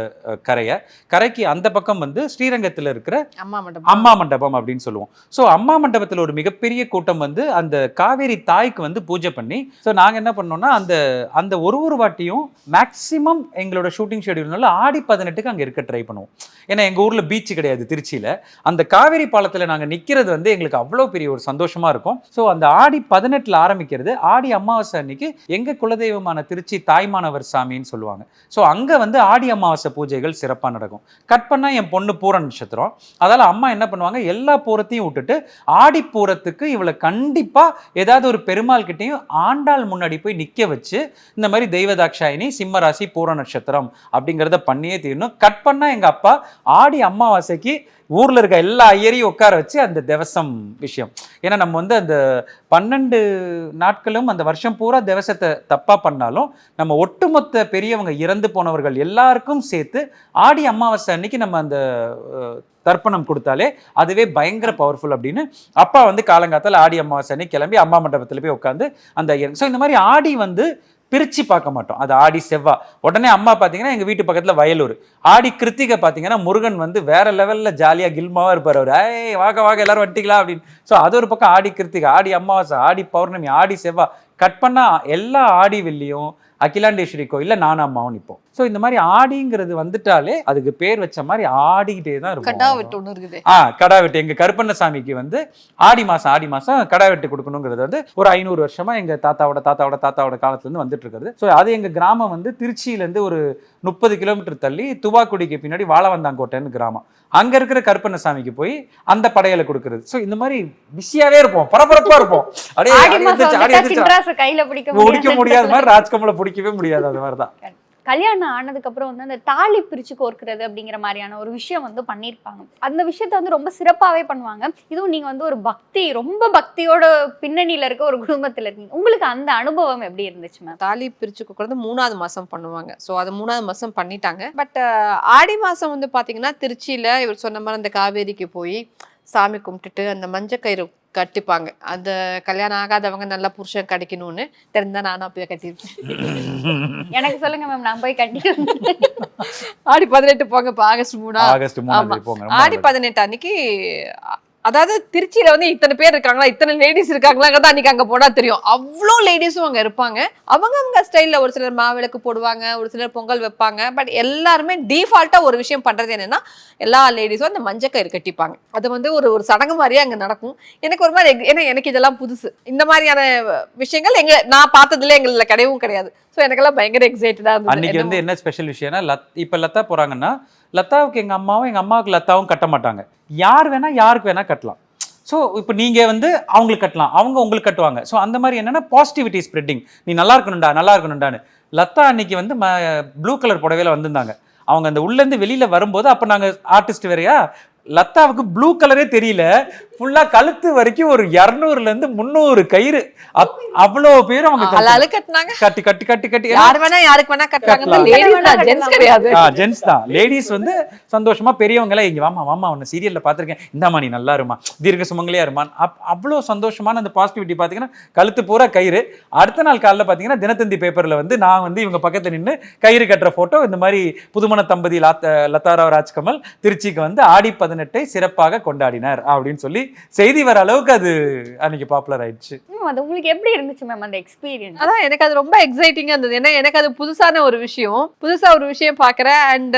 கரையை. கரைக்கு அந்த பக்கம் வந்து ஸ்ரீரங்கத்தில் இருக்கிற அம்மா மட்டும் அம்மா மண்டபம் அப்படின்னு சொல்லுவோம். ஸோ அம்மா மண்டபத்தில் ஒரு மிகப்பெரிய கூட்டம் வந்து அந்த காவேரி தாய்க்கு வந்து பூஜை பண்ணி ஸோ நாங்கள் என்ன பண்ணோம்னா அந்த அந்த ஒரு ஒரு வாட்டியும் மேக்ஸிமம் எங்களோட ஷூட்டிங் ஷெடியூல்னால ஆடி பதினெட்டுக்கு அங்கே இருக்க ட்ரை பண்ணுவோம். ஏன்னா எங்கள் ஊரில் பீச் கிடையாது திருச்சியில். அந்த காவேரி பாலத்தில் நாங்கள் நிற்கிறது வந்து எங்களுக்கு அவ்வளோ பெரிய ஒரு சந்தோஷமாக இருக்கும். ஸோ அந்த ஆடி பதினெட்டில் ஆரம்பிக்கிறது. ஆடி அமாவாசை அன்னைக்கு எங்கள் குலதெய்வமான திருச்சி தாய்மானவர் சாமின்னு சொல்லுவாங்க. ஸோ அங்கே வந்து ஆடி அமாவாசை பூஜைகள் சிறப்பாக நடக்கும். கட் பண்ணால் என் பொண்ணு பூர நட்சத்திரம். அதால் அம்மா என்ன பண்ணுவாங்க? எல்லா பூரத்தையும் விட்டுட்டு ஆடி பூரத்துக்கு இவளை கண்டிப்பாக ஏதாவது ஒரு பெருமாள் கிட்டேயும் ஆண்டாள் முன்னாடி போய் நிற்க வச்சு இந்த மாதிரி தெய்வதாட்சாயினி சிம்மராசி பூர நட்சத்திரம் அப்படிங்கிறத பண்ணியே தீரணும். கட் பண்ணால் எங்கள் அப்பா ஆடி அமாவாசைக்கு ஊரில் இருக்க எல்லா ஐயரையும் உட்கார வச்சு அந்த திவசம் விஷயம். ஏன்னா நம்ம வந்து அந்த பன்னெண்டு நாட்களும் அந்த வருஷம் பூரா திவசத்தை தப்பாக பண்ணாலும் நம்ம ஒட்டுமொத்த பெரியவங்க இறந்து போனவர்கள் எல்லாருக்கும் சேர்த்து ஆடி அமாவாசை அன்னைக்கு நம்ம அந்த தர்ப்பணம் கொடுத்தாலே அதுவே பயங்கர பவர்ஃபுல் அப்படின்னு அப்பா வந்து காலங்காத்தால் ஆடி அமாவாசை அன்னைக்கு கிளம்பி அம்மா மண்டபத்தில் போய் உட்காந்து அந்த ஸோ இந்த மாதிரி ஆடி வந்து பிரித்து பார்க்க மாட்டோம். அது ஆடி செவ்வா. உடனே அம்மா பார்த்தீங்கன்னா எங்கள் வீட்டு பக்கத்தில் வயலூர். ஆடி கிருத்திகை பார்த்தீங்கன்னா முருகன் வந்து வேற லெவலில் ஜாலியாக கில்மாவாக இருப்பார் அவர். ஏய் வாக வாக எல்லாரும் வந்துட்டீங்களா? அப்படின்னு. ஸோ அது ஒரு பக்கம் ஆடி கிருத்திகை ஆடி அமாவாசை ஆடி பௌர்ணமி ஆடி செவ்வா. கட் பண்ணால் எல்லா ஆடி வெள்ளியும் அகிலாண்டேஸ்வரி கோயிலில் நானும் அம்மாவும் நிற்போம் ஸோ இந்த மாதிரி ஆடிங்கிறது வந்துட்டாலே அதுக்கு பேர் வச்ச மாதிரி ஆடிக்கிட்டே தான் இருக்கும். விட்டு ஒன்று இருக்குது. ஆ கடா வெட்டு. எங்க கருப்பண்ணசாமிக்கு வந்து ஆடி மாசம் ஆடி மாசம் கடா வெட்டு கொடுக்கணுங்கிறது வந்து ஒரு ஐநூறு வருஷமா எங்க தாத்தாவோட தாத்தாவோட தாத்தாவோட காலத்துல இருந்து வந்துட்டு இருக்கிறது ஸோ அது எங்க கிராமம் வந்து திருச்சியில இருந்து ஒரு முப்பது கிலோமீட்டர் தள்ளி துவாக்குடிக்கு பின்னாடி வாழவந்தாங்கோட்டைன்னு கிராமம். அங்க இருக்கிற கருப்பண்ணசாமிக்கு போய் அந்த படையலை கொடுக்கறது. ஸோ இந்த மாதிரி பிஸியாவே இருப்போம். பரபரப்பா இருப்போம். அப்படியே பிடிக்க முடியாத. மாதிரி ராஜ்கமலை பிடிக்கவே முடியாது அது மாதிரிதான். கல்யாணம் ஆனதுக்கப்புறம் வந்து அந்த தாலி பிரித்து கோர்க்கிறது அப்படிங்கிற மாதிரியான ஒரு விஷயம் வந்து பண்ணியிருப்பாங்க. அந்த விஷயத்த வந்து ரொம்ப சிறப்பாகவே பண்ணுவாங்க. இதுவும் நீங்கள் வந்து ஒரு பக்தி ரொம்ப பக்தியோட பின்னணியில் இருக்க ஒரு குடும்பத்தில் இருக்கீங்க. உங்களுக்கு அந்த அனுபவம் எப்படி இருந்துச்சு மேம்? தாலி பிரித்து கோர்க்கிறது மூணாவது மாதம் பண்ணுவாங்க. ஸோ அது மூணாவது மாதம் பண்ணிட்டாங்க. பட் ஆடி மாதம் வந்து பார்த்தீங்கன்னா திருச்சியில் இவர் சொன்ன மாதிரி அந்த காவேரிக்கு போய் சாமி கும்பிட்டுட்டு அந்த மஞ்சள் கயிறு கட்டிப்பாங்க. அந்த கல்யாணம் ஆகாதவங்க நல்லா புருஷன் கிடைக்கணும்னு தெரிந்தா நானும் போய் கட்டியிருப்பேன். எனக்கு சொல்லுங்க மேம் நான் போய் கட்டி ஆடி பதினெட்டு போங்க இப்போ ஆகஸ்ட் மூணா. ஆகஸ்ட் ஆடி. பதினெட்டு அன்னைக்கு அதாவது திருச்சியில வந்து இத்தனை பேர் இருக்காங்களா இத்தனை லேடிஸ் இருக்காங்களாங்கிறத அன்னைக்கு அங்க போனா தெரியும். அவ்வளோ லேடிஸும் அங்க இருப்பாங்க. அவங்க அவங்க ஸ்டைல்ல ஒரு சிலர் மாவிளக்கு போடுவாங்க ஒரு சிலர் பொங்கல் வைப்பாங்க. பட் எல்லாருமே டிஃபால்ட்டா ஒரு விஷயம் பண்றது என்னன்னா எல்லா லேடிஸும் அந்த மஞ்சள் கயிறு கட்டிப்பாங்க. அது வந்து ஒரு ஒரு சடங்கு மாதிரியே அங்க நடக்கும். எனக்கு ஒரு மாதிரி ஏன்னா எனக்கு இதெல்லாம் புதுசு. இந்த மாதிரியான விஷயங்கள் எங்க நான் பார்த்ததுல எங்களுக்கு கிடையவும் கிடையாது. ஸோ எனக்கெல்லாம் பயங்கர எக்ஸைட்டடா அன்னைக்கு இருந்தது வந்து என்ன ஸ்பெஷல் விஷயம்னா லத் இப்போ லத்தா போறாங்கன்னா லத்தாவுக்கு எங்கள் அம்மாவும் எங்கள் அம்மாவுக்கு லத்தாவும் கட்ட மாட்டாங்க. யார் வேணால் யாருக்கு வேணால் கட்டலாம். ஸோ இப்போ நீங்கள் வந்து அவங்களுக்கு கட்டலாம். அவங்க உங்களுக்கு கட்டுவாங்க. ஸோ அந்த மாதிரி என்னென்னா பாசிட்டிவிட்டி ஸ்ப்ரெட்டிங் நீ நல்லா இருக்கணும்டா நல்லா இருக்கணும்டான்னு. லத்தா அன்னைக்கு வந்து ம ப்ளூ கலர் புடவையில் வந்திருந்தாங்க. அவங்க அந்த உள்ளேருந்து வெளியில் வரும்போது அப்போ நாங்கள் ஆர்டிஸ்ட் வேறையா? லத்தாவுக்கு ப்ளூ கலரே தெரியல. ஃபுல்லா கழுத்து வரைக்கும் ஒரு இருநூறுல இருந்து முந்நூறு கயிறு. அப்- அவ்வளோ பேரும் அவங்க கட்டினாங்க. கட்டி கட்டி கட்டி கட்டி. யார் வேணா யாருக்கு வேணா கட்டுறாங்க. ஜென்ஸ் தான் லேடிஸ் வந்து சந்தோஷமா பெரியவங்க எல்லாம் இங்க வாமா வாமா உன்னை சீரியல்ல பாத்திருக்கேன் இந்தாமா நீ நல்லா இருமா தீர்க்க சுமங்கலியா இருமான் அப் அவ்வளோ சந்தோஷமான அந்த பாசிட்டிவிட்டி பாத்தீங்கன்னா கழுத்து பூரா கயிறு. அடுத்த நாள் காலைல பாத்தீங்கன்னா தினத்தந்தி பேப்பர்ல வந்து நான் வந்து இவங்க பக்கத்துல நின்னு கயிறு கட்டுற போட்டோ இந்த மாதிரி புதுமண தம்பதி லதாராவ் ராஜ்கமல் திருச்சிக்கு வந்து ஆடி பதினெட்டை சிறப்பாக கொண்டாடினார் அப்படின்னு சொல்லி செய்தி வர அளவுக்கு அது அன்னைக்கு பாப்புலர் ஆயிடுச்சு. அது உங்களுக்கு எப்படி இருந்துச்சு மேம் அந்த எக்ஸ்பீரியன்ஸ் அதான் எனக்கு அது ரொம்ப எக்ஸைட்டிங்கா இருந்தது. ஏன்னா எனக்கு அது புதுசான ஒரு விஷயம். புதுசா ஒரு விஷயம் பாக்குறேன் அண்ட்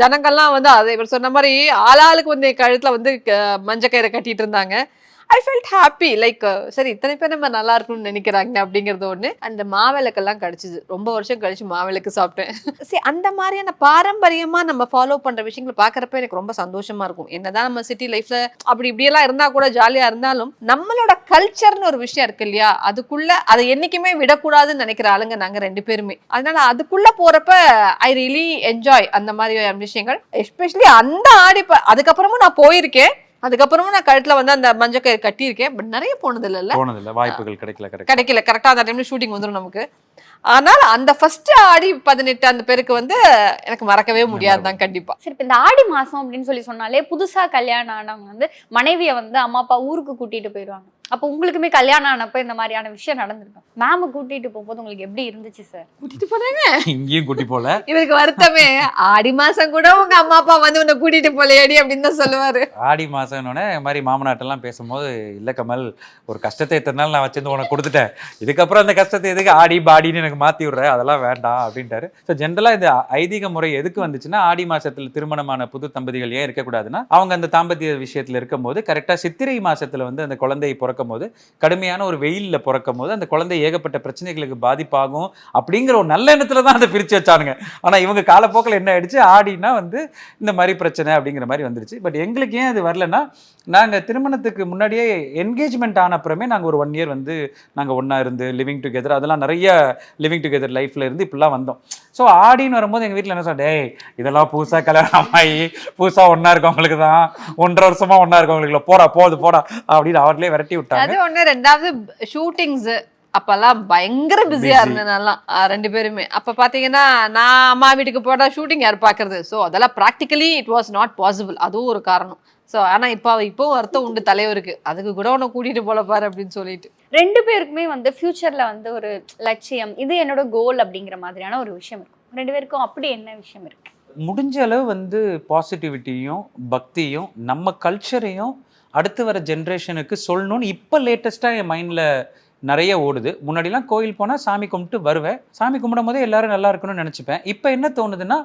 ஜனங்கள்லாம் வந்து அதை இவர் சொன்ன மாதிரி ஆளாளுக்கு வந்து என் கழுத்துல வந்து க- மஞ்சள் கயிறை கட்டிட்டு இருந்தாங்க. ஐ ஃபெல்ட் ஹாப்பி லைக் சரி இத்தனை பேர் நம்ம நல்லா இருக்கணும்னு நினைக்கிறாங்க அப்படிங்கிறது ஒன்று அந்த மாவிளக்கெல்லாம் கிடச்சிது. ரொம்ப வருஷம் கழிச்சு மாவிளக்கு சாப்பிட்டேன். சரி அந்த மாதிரியான பாரம்பரியமாக நம்ம ஃபாலோ பண்ணுற விஷயங்களை பார்க்குறப்ப எனக்கு ரொம்ப சந்தோஷமாக இருக்கும். என்னதான் நம்ம சிட்டி லைஃப்பில் அப்படி இப்படியெல்லாம் இருந்தால் கூட ஜாலியாக இருந்தாலும் நம்மளோட கல்ச்சர்னு ஒரு விஷயம் இருக்கு இல்லையா? அதுக்குள்ள அதை என்னைக்குமே விடக்கூடாதுன்னு நினைக்கிற ஆளுங்க நாங்கள் ரெண்டு பேருமே. அதனால அதுக்குள்ளே போகிறப்ப ஐ ரியலி என்ஜாய் அந்த மாதிரி விஷயங்கள். எஸ்பெஷலி அந்த ஆடி அதுக்கப்புறமும் நான் போயிருக்கேன். அதுக்கப்புறமும் நான் கழுத்துல வந்து அந்த மஞ்சள் கயிறு கட்டியிருக்கேன். பட் நிறைய போனது இல்லைல்ல போனதில்ல. வாய்ப்புகள் கிடைக்கல கிடைக்கல. கிடைக்கல கரெக்டா அந்த டைம்ல ஷூட்டிங் வந்துடும் நமக்கு. ஆனால் அந்த ஃபர்ஸ்ட் ஆடி பதினெட்டு அந்த பேருக்கு வந்து எனக்கு மறக்கவே முடியாது தான் கண்டிப்பா. சரி இப்ப இந்த ஆடி மாசம் அப்படின்னு சொல்லி சொன்னாலே புதுசா கல்யாணம் ஆனவங்க வந்து மனைவியை வந்து அம்மா அப்பா ஊருக்கு கூட்டிட்டு போயிடுவாங்க அப்போ உங்களுக்குமே கல்யாணம் ஆனப்ப இந்த மாதிரியான விஷயம் நடந்திருக்கும் மேம கூட்டிட்டு போகும்போது உங்களுக்கு எப்படி இருந்துச்சு சார் கூட்டிட்டு போனாங்க. இங்கேயும் குட்டி போல. இவருக்கு வருத்தமே. ஆடி மாசம் கூட உங்க அம்மா அப்பா வந்து உன்னை கூட்டிட்டு போலையடி அப்படின்னு தான் சொல்லுவாரு. ஆடி மாசம்னோடனே இந்த மாதிரி மாமனாட்டெல்லாம் பேசும்போது இல்லை கமல் ஒரு கஷ்டத்தை இத்தனை நாள் நான் வச்சிருந்து உனக்கு கொடுத்துட்டேன். இதுக்கப்புறம் அந்த கஷ்டத்தை எதுக்கு ஆடி பாடின்னு எனக்கு மாற்றி விடுற? அதெல்லாம் வேண்டாம் அப்படின்ட்டாரு. ஸோ ஜென்ரலாக இந்த ஐதீக முறை எதுக்கு வந்துச்சுன்னா ஆடி மாசத்துல திருமணமான புது தம்பதிகள் ஏன் இருக்கக்கூடாதுன்னா அவங்க அந்த தாம்பத்திய விஷயத்துல இருக்கும்போது கரெக்டாக சித்திரை மாசத்துல வந்து அந்த குழந்தை பிறக்கும் போது கடுமையான ஒரு வெயிலில் பிறக்கும் போது அந்த குழந்தை ஏகப்பட்ட பிரச்சனைகளுக்கு பாதிப்பாகும் அப்படிங்கிற ஒரு நல்ல எண்ணத்தில் தான் அதை பிரித்து வச்சானுங்க. ஆனால் இவங்க காலப்போக்கில் என்ன ஆயிடுச்சு? ஆடினா வந்து இந்த மாதிரி பிரச்சனை அப்படிங்கிற மாதிரி வந்துருச்சு. பட் எங்களுக்கு ஏன் அது வரலன்னா நாங்கள் திருமணத்துக்கு முன்னாடியே என்கேஜ்மெண்ட் ஆன அப்புறமே நாங்கள் ஒரு ஒன் இயர் வந்து நாங்கள் ஒன்றா இருந்து லிவிங் டுகெதர் அதெல்லாம் நிறைய லிவிங் டுகெதர் லைஃப்பில் இருந்து இப்படிலாம் வந்தோம். ஸோ ஆடின்னு வரும்போது எங்கள் வீட்டில் என்ன சொன்னேன் டேய் இதெல்லாம் புதுசாக கல்யாணம் ஆகி புதுசாக ஒன்றா இருக்கவங்களுக்கு தான் ஒன்றரை வருஷமா ஒன்றா இருக்கவங்களுக்கு போடா போது போடா அப்படின்னு அவர்களே விரட்டி விட்டாங்க. அது ஒண்ணு. ரெண்டாவது ஷூட்டிங்ஸ் அப்பெல்லாம் பயங்கர பிஸியா. இருந்தேன் ரெண்டு பேருமே. அப்ப பாத்தீங்கன்னா நான் அம்மா வீட்டுக்கு போனா ஷூட்டிங் யார் பாக்குறது? சோ அதெல்லாம் practically it was not possible அதுவும் ஒரு காரணம். சோ ஆனா இப்போ இப்போ வருத்தம் உண்டு தலைவருக்கு. அதுக்கு கூட உன்னை கூட்டிட்டு போல பாரு அப்படின்னு சொல்லிட்டு. ரெண்டு பேருக்குமே வந்து ஃபியூச்சர்ல வந்து ஒரு லட்சியம் இது என்னோட கோல் அப்படிங்கிற மாதிரியான ஒரு விஷயம் இருக்கும். ரெண்டு பேருக்கும் அப்படி என்ன விஷயம் இருக்கு? முடிஞ்ச அளவு வந்து பாசிட்டிவிட்டியும் பக்தியும் நம்ம கல்ச்சரையும் அடுத்து வர ஜென்ரேஷனுக்கு சொல்லணும்னு இப்போ லேட்டஸ்ட்டாக என் மைண்டில் நிறைய ஓடுது. முன்னாடிலாம் கோயில் போனால் சாமி கும்பிட்டு வருவேன். சாமி கும்பிடும் போதே எல்லாரும் நல்லா இருக்கணும்னு நினச்சிப்பேன். இப்போ என்ன தோணுதுன்னா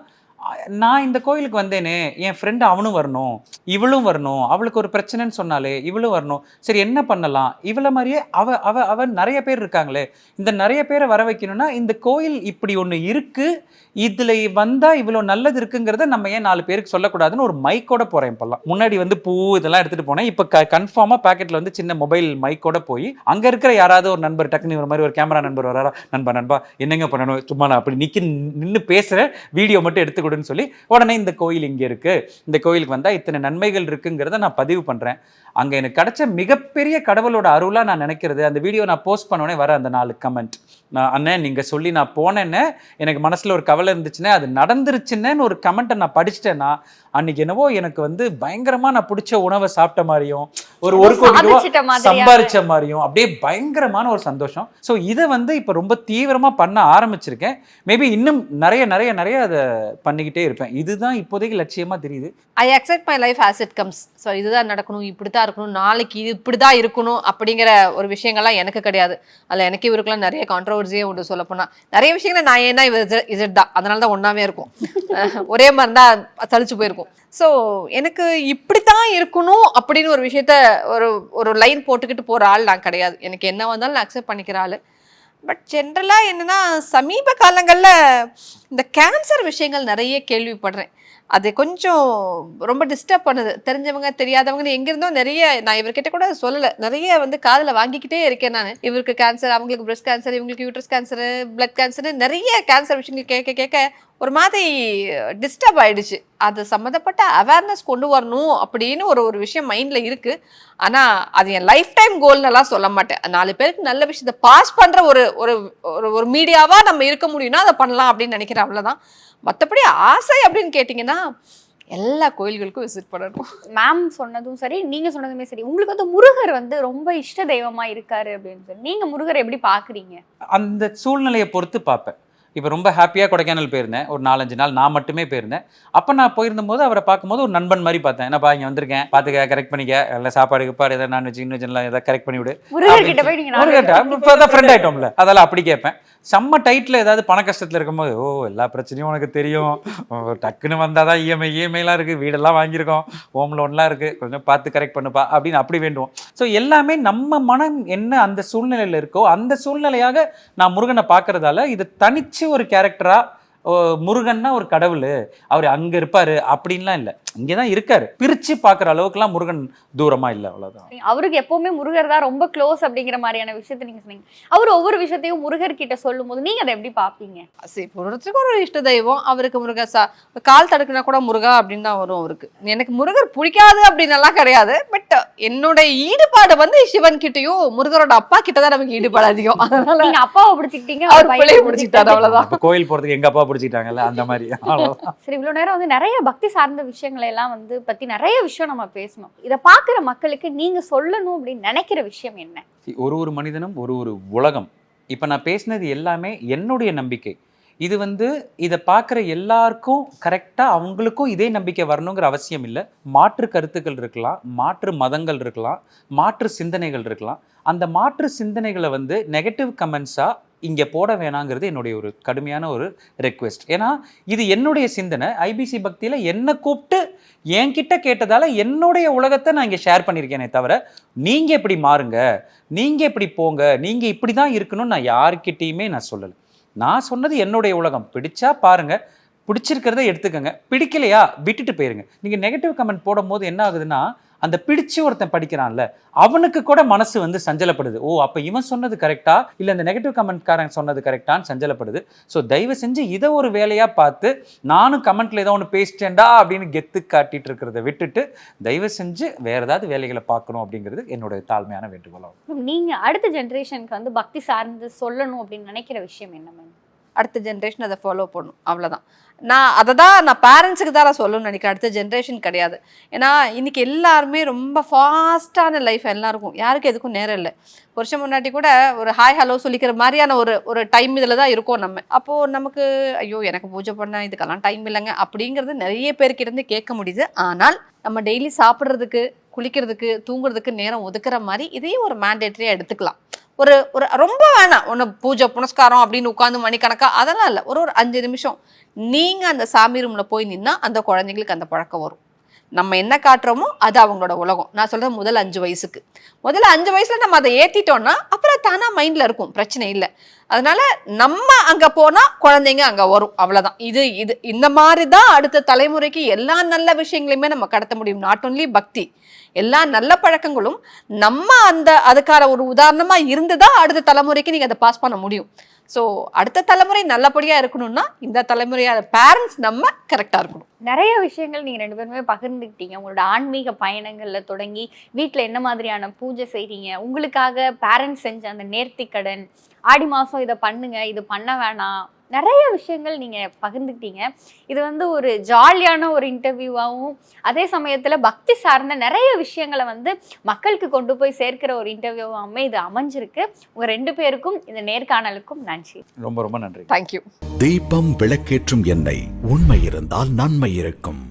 நான் இந்த கோயிலுக்கு வந்தேனே என் ஃப்ரெண்டு அவனும் வரணும் இவளும் வரணும் அவளுக்கு ஒரு பிரச்சனைன்னு சொன்னாலே இவளும் வரணும். சரி என்ன பண்ணலாம்? இவளை மாதிரியே அவ அவ அவ நிறைய பேர் இருக்காங்களே இந்த நிறைய பேரை வர வைக்கணும்னா இந்த கோயில் இப்படி ஒன்று இருக்குது இதில் வந்தால் இவ்வளோ நல்லது இருக்குங்கிறத நம்ம ஏன் நாலு பேருக்கு சொல்லக்கூடாதுன்னு ஒரு மைக்கோட போகிறேன் இப்போல்லாம். முன்னாடி வந்து பூ இதெல்லாம் எடுத்துகிட்டு போனேன் இப்போ க கன்ஃபார்மாக பேக்கெட்டில் வந்து சின்ன மொபைல் மைக்கோட போய் அங்கே இருக்கிற யாராவது ஒரு நண்பர் டக்குனு ஒரு மாதிரி ஒரு கேமரா நண்பர் வராரா நண்பா நண்பா என்னங்க பண்ணணும்? சும்மா நான் அப்படி நிக்கி நின்று பேசுகிற வீடியோ மட்டும் எடுத்து கொடுன்னு சொல்லி உடனே இந்த கோயில் இங்க இருக்கு. இந்த கோயிலுக்கு வந்தா இத்தனை நன்மைகள் இருக்குங்கிறத நான் பதிவு பண்றேன். அங்க எனக்கு கிடைச்ச மிகப்பெரிய கடவுளோட அருளா நான் நினைக்கிறது. அந்த வீடியோ நான் போஸ்ட் பண்ணோடனே வர அந்த நாலு கமெண்ட் நான் அண்ணன் நீங்க சொல்லி நான் போனேன்னு எனக்கு மனசுல ஒரு கவலை இருந்துச்சுன்னா அது நடந்துருச்சுன்னு ஒரு கமெண்ட்டை நான் படிச்சிட்டேன்னா அன்னைக்கு என்னவோ எனக்கு வந்து பயங்கரமா நான் பிடிச்ச உணவை சாப்பிட்ட மாதிரியும் ஒரு ஒரு கோடி ரூபா சம்பாரிச்ச மாதிரியும் அப்படியே பயங்கரமான ஒரு சந்தோஷம். ஸோ இதை வந்து இப்போ ரொம்ப தீவிரமா பண்ண ஆரம்பிச்சிருக்கேன். மேபி இன்னும் நிறைய நிறைய நிறைய அதை பண்ணிக்கிட்டே இருப்பேன். இதுதான் இப்போதைக்கு லட்சியமா தெரியுது. I accept my life as it comes so இதுதான் நடக்கணும். இப்படி தான் இருக்கணும் நாளைக்கு இது இப்படி தான் இருக்கணும் அப்படிங்கிற ஒரு விஷயங்கள்லாம் எனக்கு கிடையாது. அதில் எனக்கு இவருக்குலாம் நிறைய கான்ட்ரவர்சியே உண்டு சொல்லப்போனால் நிறைய விஷயங்களை நான் ஏன்னா இவர் இசட் தான். அதனால தான் ஒன்றாவே இருக்கும். ஒரே மாதிரி தான் சலிச்சு போயிருக்கும். ஸோ எனக்கு இப்படி தான் இருக்கணும் அப்படின்னு ஒரு விஷயத்த ஒரு ஒரு லைன் போட்டுக்கிட்டு போகிற ஆள் நான் கிடையாது. எனக்கு என்ன வந்தாலும் நான் அக்செப்ட் பண்ணிக்கிற ஆள். பட் ஜென்ரலாக என்னென்னா சமீப காலங்களில் இந்த கேன்சர் விஷயங்கள் நிறைய கேள்விப்படுறேன். அது கொஞ்சம் ரொம்ப டிஸ்டர்ப் பண்ணுது. தெரிஞ்சவங்க தெரியாதவங்கன்னு எங்கிருந்தோ நிறைய நான் இவர்கிட்ட கூட சொல்லலை. நிறைய வந்து காதில் வாங்கிக்கிட்டே இருக்கேன் நான். இவருக்கு கேன்சர் அவங்களுக்கு பிரஸ்ட் கேன்சர் இவங்களுக்கு யூட்ரஸ் கேன்சர் பிளட் கேன்சர் நிறைய கேன்சர் விஷயங்கள் கேட்க கேட்க ஒரு மாதிரி டிஸ்டர்ப் ஆயிடுச்சு. அது சம்மந்தப்பட்ட அவேர்னஸ் கொண்டு வரணும் அப்படின்னு ஒரு ஒரு விஷயம் மைண்டில் இருக்குது ஆனால் அது என் லைஃப் டைம் கோல்னெல்லாம் சொல்ல மாட்டேன். நாலு பேருக்கு நல்ல விஷயத்த பாஸ் பண்ணுற ஒரு ஒரு ஒரு ஒரு நம்ம இருக்க முடியும்னா அதை பண்ணலாம் அப்படின்னு நினைக்கிறேன். அவ்வளோதான் மற்றபடி ஆசை அப்படின்னு கேட்டிங்கன்னா எல்லா கோயில்களுக்கும் விசிட் பண்ணணும். மேம் சொன்னதும் சரி நீங்க சொன்னதுமே சரி. உங்களுக்கு வந்து முருகர் வந்து ரொம்ப இஷ்ட தெய்வமா இருக்காரு அப்படின்னு சொல்லி. நீங்க முருகரை எப்படி பாக்குறீங்க? அந்த சூழ்நிலையை பொறுத்து பார்ப்பேன். இப்போ ரொம்ப ஹாப்பியாக கொடைக்கானல் போயிருந்தேன். ஒரு நாலஞ்சு நாள் நான் மட்டுமே போயிருந்தேன். அப்போ நான் போயிருந்தபோது அவரை பார்க்கும்போது ஒரு நண்பன் மாதிரி பார்த்தேன். என்னப்பா இங்கே வந்திருக்கேன். பார்த்துக்க கரெக்ட் பண்ணிக்க. எல்லாம் சாப்பாடு கிப்பாடு எதாவது நான்வெஜ் இன்னும் எல்லாம் எதாவது கரெக்ட் பண்ணி விடு. இப்போ தான் ஃப்ரெண்ட் ஆயிட்டோம்ல. அதெல்லாம் அப்படி கேட்பேன். செம்ம டைட்டில் ஏதாவது பண கஷ்டத்தில் இருக்கும்போது ஓ எல்லா பிரச்சனையும் உனக்கு தெரியும். டக்குன்னு வந்தால் தான் இஎம்ஐ இஎம்ஐலாம் இருக்குது வீடெல்லாம் வாங்கியிருக்கோம். ஹோம் லோன்லாம் இருக்குது கொஞ்சம் பார்த்து கரெக்ட் பண்ணுப்பா. அப்படின்னு அப்படி வேண்டுவோம். ஸோ எல்லாமே நம்ம மனம் என்ன அந்த சூழ்நிலையில் இருக்கோ அந்த சூழ்நிலையாக நான் முருகனை பார்க்கறதால இது தனிச்சு ஒரு கேரக்டரா முருகன்னா ஒரு கடவுள். அவர் அங்க இருப்பாரு அப்படின்லாம் இல்லை. இங்கே தான் இருக்காரு. பிரிச்சு பார்க்குற அளவுக்குலாம் முருகன் தூரமா இல்லை அவ்வளவுதான். அவருக்கு எப்பவுமே முருகர் தான் ரொம்ப க்ளோஸ் அப்படிங்கிற மாதிரியான விஷயத்த நீங்க சொன்னீங்க. அவர் ஒவ்வொரு விஷயத்தையும் முருகர் கிட்ட சொல்லும் போது நீங்க அதை எப்படி பாப்பீங்க சரி ஒருத்தருக்கு ஒரு இஷ்ட தெய்வம் அவருக்கு முருகா சா கால் தடுக்குனா கூட முருகா அப்படின்னு தான் வரும் அவருக்கு. எனக்கு முருகர் பிடிக்காது அப்படின்னலாம் கிடையாது பட் என்னோட ஈடுபாடு வந்து சிவன் கிட்டயும் முருகரோட அப்பா கிட்ட தான் நமக்கு ஈடுபாடு அதிகம். அதனால நீங்க அப்பாவை பிடிச்சிக்கிட்டீங்க அவர் பிள்ளைய பிடிச்சிட்டாரு அவ்வளவுதான். அப்போ கோயில் போறதுக்கு எங்க அப்பா பிடிச்சிட்டாங்கல்ல அந்த மாதிரி. சரி இவ்வளவு நேரம் வந்து நிறைய பக்தி சார்ந்த விஷயங்களை எல்லாம் வந்து பத்தி நிறைய விஷயம் நம்ம பேசணும். இதை பாக்குற மக்களுக்கு நீங்க சொல்லணும் அப்படின்னு நினைக்கிற விஷயம் என்ன? ஒரு ஒரு மனிதனும் ஒரு ஒரு உலகம். இப்போ நான் பேசினது எல்லாமே என்னுடைய நம்பிக்கை. இது வந்து இதை பார்க்குற எல்லாருக்கும் கரெக்டாக அவங்களுக்கும் இதே நம்பிக்கை வரணுங்கிற அவசியம் இல்லை. மாற்று கருத்துக்கள் இருக்கலாம் மாற்று மதங்கள் இருக்கலாம் மாற்று சிந்தனைகள் இருக்கலாம். அந்த மாற்று சிந்தனைகளை வந்து நெகட்டிவ் கமெண்ட்ஸாக இங்கே போட வேணாங்கிறது என்னுடைய ஒரு கடுமையான ஒரு ரெக்வெஸ்ட் ஏன்னா இது என்னுடைய சிந்தனை. ஐபிசி பக்தியில் என்னை கூப்பிட்டு என்கிட்ட கேட்டதால் என்னுடைய உலகத்தை நான் இங்கே ஷேர் பண்ணியிருக்கேனே தவிர நீங்கள் இப்படி மாறுங்க. நீங்கள் இப்படி போங்க. நீங்கள் இப்படி தான் இருக்கணும்னு நான் யாருக்கிட்டேயுமே நான் சொல்லலை. நான் சொன்னது என்னுடைய உலகம். பிடிச்சா பாருங்கள் பிடிச்சிருக்கிறத எடுத்துக்கங்க. பிடிக்கலையா? விட்டுட்டு போயிருங்க. நீங்கள் நெகட்டிவ் கமெண்ட் போடும்போது என்ன ஆகுதுன்னா அந்த பிடிச்சு ஒருத்தன் படிக்கிறான்ல அவனுக்கு கூட மனசு வந்து சஞ்சலப்படுது. ஓ அப்போ இவன் சொன்னது கரெக்டா இல்லை இந்த நெகட்டிவ் கமெண்ட்காரன் சொன்னது கரெக்டான்னு சஞ்சலப்படுது. ஸோ தயவு செஞ்சு இதை ஒரு வேலையாக பார்த்து நானும் கமெண்ட்ல ஏதோ ஒன்று பேசிட்டேன்டா அப்படின்னு கெத்து காட்டிட்டு இருக்கிறத விட்டுட்டு தயவு செஞ்சு வேற ஏதாவது வேலைகளை பார்க்கணும் அப்படிங்கிறது என்னோட தாழ்மையான வேண்டுகோளாகும். நீங்கள் அடுத்த ஜென்ரேஷனுக்கு வந்து பக்தி சார்ந்து சொல்லணும் அப்படின்னு நினைக்கிற விஷயம் என்ன மேம் அடுத்த ஜென்ரேஷன் அதை ஃபாலோ பண்ணும் அவ்வளோதான் நான் அதை தான் நான் பேரண்ட்ஸுக்கு தான் நான் சொல்லணும்னு நினைக்கிறேன். அடுத்த ஜென்ரேஷன் கிடையாது. ஏன்னா இன்றைக்கி எல்லாருமே ரொம்ப ஃபாஸ்ட்டான லைஃப் எல்லாருக்கும். யாருக்கும் எதுக்கும் நேரம் இல்லை. வருஷம் முன்னாடி கூட ஒரு ஹாய் ஹலோ சொல்லிக்கிற மாதிரியான ஒரு ஒரு டைம் இதில் தான் இருக்கோம் நம்ம. அப்போது நமக்கு ஐயோ எனக்கு பூஜை பண்ண இதுக்கெல்லாம் டைம் இல்லைங்க அப்படிங்கிறது நிறைய பேர்கிட்ட இருந்து கேட்க முடியுது. ஆனால் நம்ம டெய்லி சாப்பிட்றதுக்கு குளிக்கிறதுக்கு தூங்குறதுக்கு நேரம் ஒதுக்குற மாதிரி இதையும் ஒரு மேண்டேட்டரியாக எடுத்துக்கலாம். ஒரு ஒரு ரொம்ப வேணாம். ஒன்று பூஜை புனஸ்காரம் அப்படின்னு உட்காந்து மணிக்கணக்காக அதெல்லாம் இல்லை. ஒரு ஒரு அஞ்சு நிமிஷம். நீங்கள் அந்த சாமி ரூமில் போய் நின்னா அந்த குழந்தைங்களுக்கு அந்த பழக்கம் வரும். நம்ம என்ன காட்டுறோமோ அது அவங்களோட உலகம். நான் சொல்றது முதல் அஞ்சு வயசுக்கு. முதல்ல அஞ்சு வயசுல நம்ம அதை ஏத்திட்டோம்னா அப்புறம் தானா மைண்ட்ல இருக்கும். பிரச்சனை இல்லை. அதனால நம்ம அங்க போனா குழந்தைங்க அங்க வரும். அவ்வளவுதான். இது இது இந்த மாதிரி தான் அடுத்த தலைமுறைக்கு எல்லா நல்ல விஷயங்களையுமே நம்ம கடத்த முடியும். நாட் ஒன்லி பக்தி. எல்லா நல்ல பழக்கங்களும் நம்ம அந்த அதுக்கான ஒரு உதாரணமா இருந்துதான் அடுத்த தலைமுறைக்கு நீங்க அதை பாஸ் பண்ண முடியும். ஸோ அடுத்த தலைமுறை நல்லபடியாக இருக்கணும்னா இந்த தலைமுறையான பேரண்ட்ஸ் நம்ம கரெக்டாக இருக்கணும். நிறைய விஷயங்கள் நீங்கள் ரெண்டு பேருமே பகிர்ந்துக்கிட்டீங்க. உங்களோட ஆன்மீக பயணங்களில் தொடங்கி வீட்டில் என்ன மாதிரியான பூஜை செய்கிறீங்க உங்களுக்காக பேரண்ட்ஸ் செஞ்ச அந்த நேர்த்திக்கடன் ஆடி மாதம் இதை பண்ணுங்க இது பண்ண வேணாம் நிறைய விஷயங்கள் நீங்க பகிர்ந்துக்கிட்டீங்க. இது வந்து ஒரு ஜாலியான ஒரு இன்டர்வியூவாகவும் அதே சமயத்துல பக்தி சார்ந்த நிறைய விஷயங்களை வந்து மக்களுக்கு கொண்டு போய் சேர்க்கிற ஒரு இன்டர்வியூவாகவுமே இது அமைஞ்சிருக்கு. உங்க ரெண்டு பேருக்கும் இந்த நேர்காணலுக்கும் நன்றி. ரொம்ப ரொம்ப நன்றி. தேங்க்யூ தீபம் விளக்கேற்றும் எண்ணெய் உண்மை இருந்தால் நன்மை இருக்கும்.